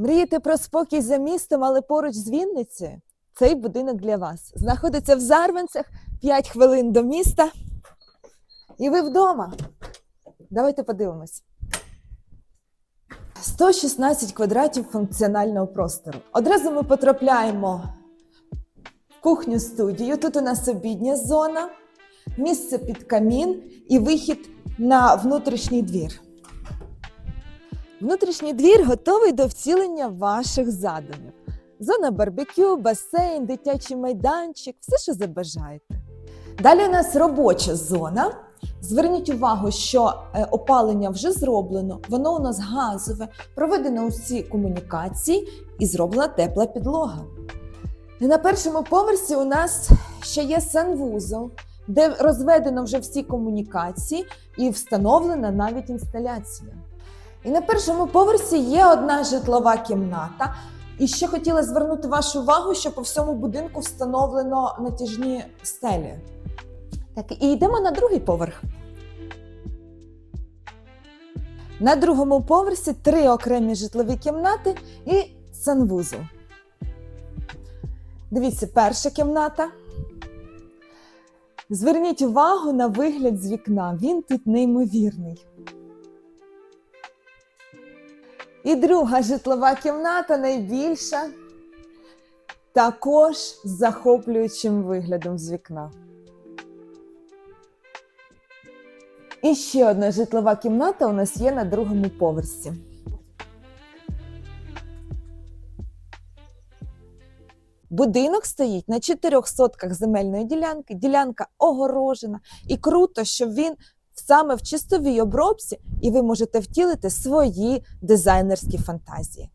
Мрієте про спокій за містом, але поруч з Вінницею? Цей будинок для вас. Знаходиться в Зарванцях 5 хвилин до міста. І ви вдома. Давайте подивимось. 116 квадратів функціонального простору. Одразу ми потрапляємо в кухню студію. Тут у нас обідня зона, місце під камін і вихід на внутрішній двір. Внутрішній двір готовий до втілення ваших задумів. Зона барбекю, басейн, дитячий майданчик, все, що забажаєте. Далі у нас робоча зона. Зверніть увагу, що е, опалення вже зроблено, воно у нас газове, проведено усі комунікації і зроблена тепла підлога. На першому поверсі у нас ще є санвузол, де розведено вже всі комунікації і встановлена навіть інсталяція. І на першому поверсі є одна житлова кімната. І ще хотіла звернути вашу увагу, що по всьому будинку встановлено натяжні стелі. Так, і йдемо на другий поверх. На другому поверсі три окремі житлові кімнати і санвузол. Дивіться, перша кімната. Зверніть увагу на вигляд з вікна. Він тут неймовірний. І друга житлова кімната найбільша, також з захоплюючим виглядом з вікна. І ще одна житлова кімната у нас є на другому поверсі. Будинок стоїть на чотирьох сотках земельної ділянки, ділянка огорожена, і круто, що він саме в чистовій обробці, і ви можете втілити свої дизайнерські фантазії.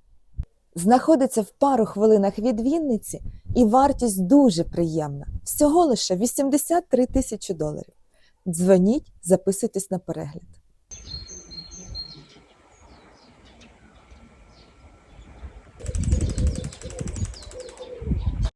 Знаходиться в пару хвилинах від Вінниці, і вартість дуже приємна. Всього лише 83 тисячі доларів. Дзвоніть, записуйтесь на перегляд.